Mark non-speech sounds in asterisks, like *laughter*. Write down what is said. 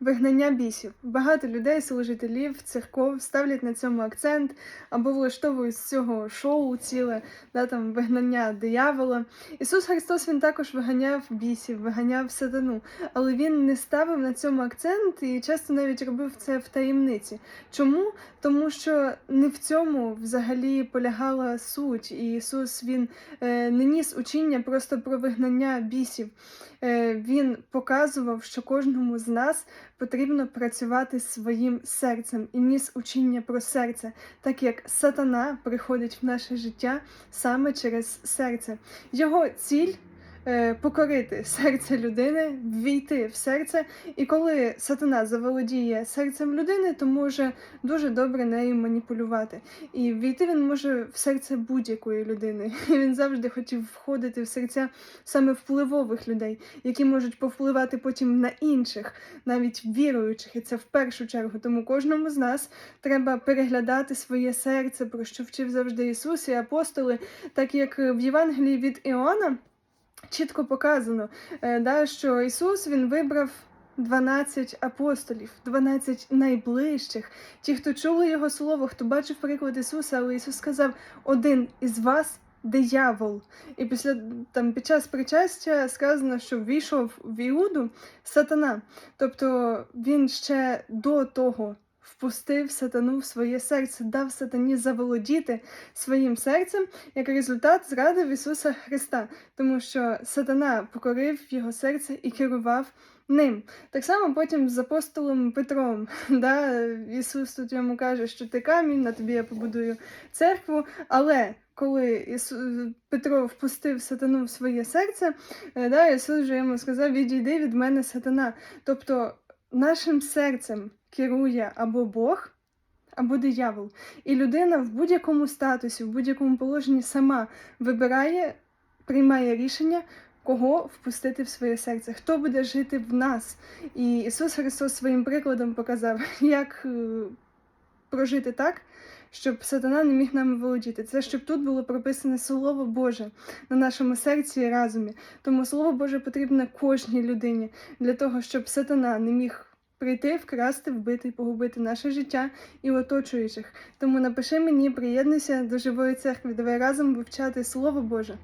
Вигнання бісів. Багато людей, служителів, церков ставлять на цьому акцент або влаштовують з цього шоу ціле, да, там, вигнання диявола. Ісус Христос Він також виганяв бісів, виганяв сатану, але Він не ставив на цьому акцент і часто навіть робив це в таємниці. Чому? Тому що не в цьому взагалі полягала суть, і Ісус Він е, не ніс учіння просто про вигнання бісів. Е, він показував, що кожному з нас потрібно працювати своїм серцем і ніс учіння про серце, так як сатана приходить в наше життя саме через серце. Його ціль. Е, Покорити серце людини, ввійти в серце, і коли сатана заволодіє серцем людини, то може дуже добре нею маніпулювати. І ввійти він може в серце будь-якої людини. І він завжди хотів входити в серця саме впливових людей, які можуть повпливати потім на інших, навіть віруючих, і це в першу чергу. Тому кожному з нас треба переглядати своє серце, про що вчив завжди Ісус і апостоли, так як в Євангелії від Іоанна чітко показано, е, да, що Ісус Він вибрав. 12 апостолів, 12 найближчих, ті, хто чули його слово, хто бачив приклад Ісуса, але Ісус сказав: один із вас диявол. І після там під час причастя сказано, що війшов в Іуду сатана. Тобто він ще до того впустив сатану в своє серце, дав сатані заволодіти своїм серцем, як результат зрадив Ісуса Христа, тому що сатана покорив його серце і керував. Ним так само потім з апостолом Петром. *laughs* Да? Ісус тут йому каже, що ти камінь, на тобі я побудую церкву. Але коли Ісу... Петро впустив сатану в своє серце, е, да, Ісус вже йому сказав: Відійди від мене сатана. Тобто нашим серцем керує або Бог. Або диявол. І людина в будь-якому статусі, в будь-якому положенні сама вибирає, приймає рішення, кого впустити в своє серце, хто буде жити в нас. І Ісус Христос своїм прикладом показав, *laughs* як е, прожити так, щоб сатана не міг нами володіти. Це щоб тут було прописане Слово Боже на нашому серці і разумі. Тому Слово Боже потрібне кожній людині для того, щоб сатана не міг. Прийти, вкрасти, вбити погубити наше життя і оточуючих. Тому напиши мені, приєднуйся до живої церкви. Давай разом вивчати Слово Боже.